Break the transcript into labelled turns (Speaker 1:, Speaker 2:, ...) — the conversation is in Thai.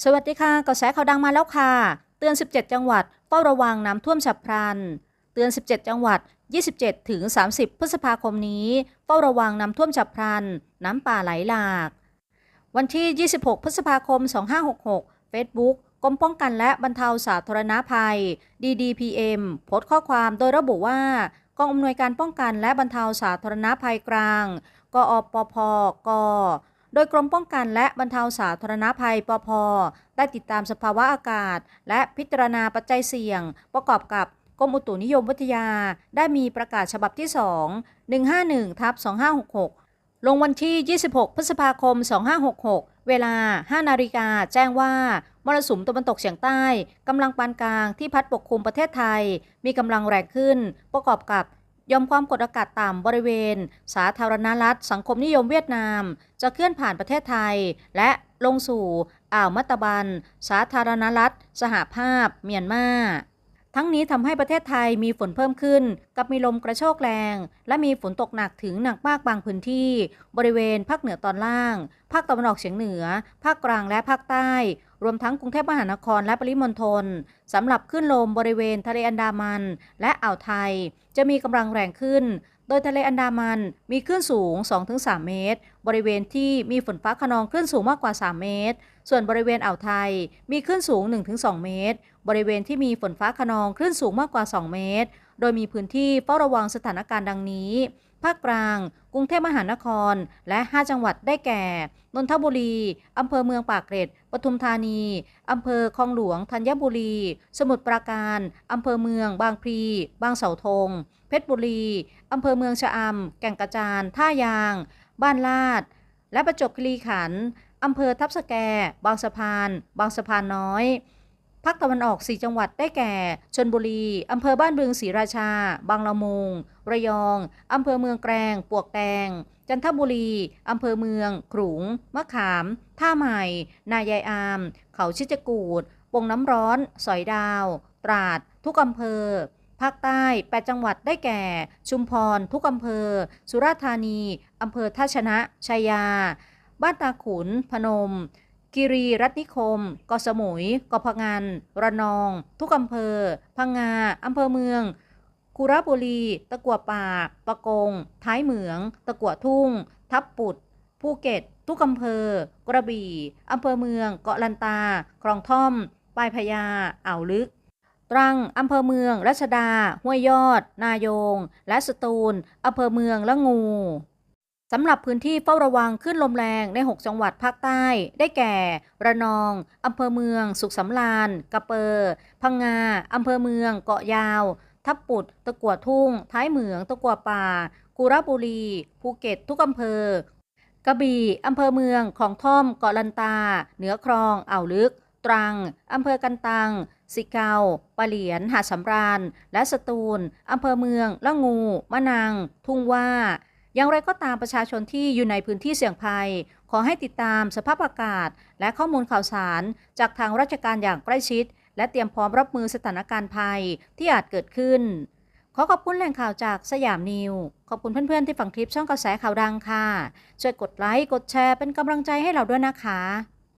Speaker 1: สวัสดีค่ะกระแสข่าวดังมาแล้วค่ะ เตือน 17 จังหวัดเฝ้าระวังน้ำท่วมฉับพลัน เตือน 17 จังหวัด 27 ถึง 30 พฤษภาคมนี้เฝ้าระวังน้ำท่วมฉับพลัน น้ำป่าไหลหลาก วันที่ 26 พฤษภาคม 2566 Facebook กรมป้องกันและบรรเทาสาธารณภัย DDPM โพสต์ข้อความโดยระบุว่ากองอำนวยการป้องกันและบรรเทาสาธารณภัยกลาง กอปพก โดยกรมป้องกันและบรรเทาสาธารณภัยปพได้ติดตามสภาวะอากาศ และพิจารณาปัจจัยเสี่ยง ประกอบกับกรมอุตุนิยมวิทยา ได้มีประกาศฉบับที่ 2 151ทับ2566 ลงวันที่ 26 พฤษภาคม 2566 เวลา 5 นาฬิกาแจ้งว่ามรสุมตะวันตกเฉียงใต้กำลังปานกลางที่พัดปกคลุมประเทศไทย มีกำลังแรงขึ้น ประกอบกับ ยอมความกดอากาศต่ำบริเวณ สาธารณรัฐ สังคมนิยมเวียดนาม จะเคลื่อนผ่านประเทศไทย และลงสู่อ่าวมัตตบัน สาธารณรัฐ สหภาพ เมียนมาทั้งนี้ทำให้ประเทศไทยมีฝนเพิ่มขึ้น กับมีลมกระโชกแรง และมีฝนตกหนักถึงหนักมากบางพื้นที่ บริเวณภาคเหนือตอนล่าง ภาคตะวันออกเฉียงเหนือ ภาคกลางและภาคใต้ รวมทั้งกรุงเทพมหานครและปริมณฑลสำหรับขึ้นลมบริเวณทะเลอันดามัน และอ่าวไทย จะมีกำลังแรงขึ้น โดยทะเลอันดามันมีคลื่นสูง 2-3 เมตร บริเวณที่มีฝนฟ้าขนองคลื่นสูงมากกว่า 3 เมตร ส่วนบริเวณอ่าวไทยมีคลื่นสูง 1-2 เมตร บริเวณที่มีฝนฟ้าขนองคลื่นสูงมากกว่า 2 เมตร โดยมีพื้นที่เฝ้าระวังสถานการณ์ดังนี้ ภาคกลาง กรุงเทพมหานคร และ 5 จังหวัดได้แก่ นนทบุรี อำเภอเมืองปากเกร็ด ปทุมธานี อำเภอคลองหลวง ธัญบุรี สมุทรปราการ อำเภอเมือง บางพลี บางเสาธง เพชรบุรี อำเภอเมืองชะอำ แก่งกระจาน ท่ายาง บ้านลาด และประจวบคีรีขันธ์ อำเภอทับสแก บางสะพาน บางสะพานน้อยภาคตะวันออก 4 จังหวัดได้แก่ ชนบุรี อำเภอบ้านบึงศรีราชา บางละมุง ระยอง อำเภอเมืองแกลง ปวกแดง จันทบุรี อำเภอเมือง ขลุง มะขาม ท่าใหม่ นายายอาม เขาชิจกูดปงน้ำร้อน สอยดาว ตราด ทุกอำเภอ ภาคใต้ 8 จังหวัดได้แก่ ชุมพร ทุกอำเภอ สุราษฎร์ธานี อำเภอท่าชนะ ชัยยา บ้านตาขุน พนม กิรีรัตนิคมกาะสมุยเกาะพงัน ระนอง ทุกอำเภอ พังงาอำเภอเมืองคุระบุรี ตะกัวป่าปะกง ท้ายเหมือง ตะกัวทุ่ง ทับปุดภูเก็ต ทุกอำเภอ กระบี่อำเภอเมือง เกาะลันตา คลองท่อม ปลายพญา อ่าวลึก ตรังอำเภอเมือง รัชดา ห้วยยอด นายง และสตูลอำเภอเมืองละงู สำหรับพื้นที่เฝ้าระวังขึ้นลมแรงใน 6 จังหวัดภาคใต้ ได้แก่ ระนอง อำเภอเมือง สุขสำราญกระเปอร์พังงา อำเภอเมือง เกาะยาว ทับปุด ตะกัวทุ่ง ท้ายเหมือง ตะกัวป่า กุระบุรี ภูเก็ต ทุกอำเภอกระบี่ อำเภอเมือง ของท่อม เกาะลันตา เหนือคลอง อ่าวลึก ตรัง อำเภอกันตัง สิเกาปะเหลียน หาดสำราญ และสตูล อำเภอเมือง ละงู มะนัง ทุ่งว่า อย่างไรก็ตามประชาชนที่อยู่ในพื้นที่เสี่ยงภัย ขอให้ติดตามสภาพอากาศ และข้อมูลข่าวสาร จากทางราชการอย่างใกล้ชิด และเตรียมพร้อมรับมือสถานการณ์ภัยที่อาจเกิดขึ้น ขอขอบคุณแหล่งข่าวจากสยามนิว ขอบคุณเพื่อนๆที่ฟังคลิปช่องกระแสข่าวดังค่ะ ช่วยกดไลค์ กดแชร์เป็นกำลังใจให้เราด้วยนะคะ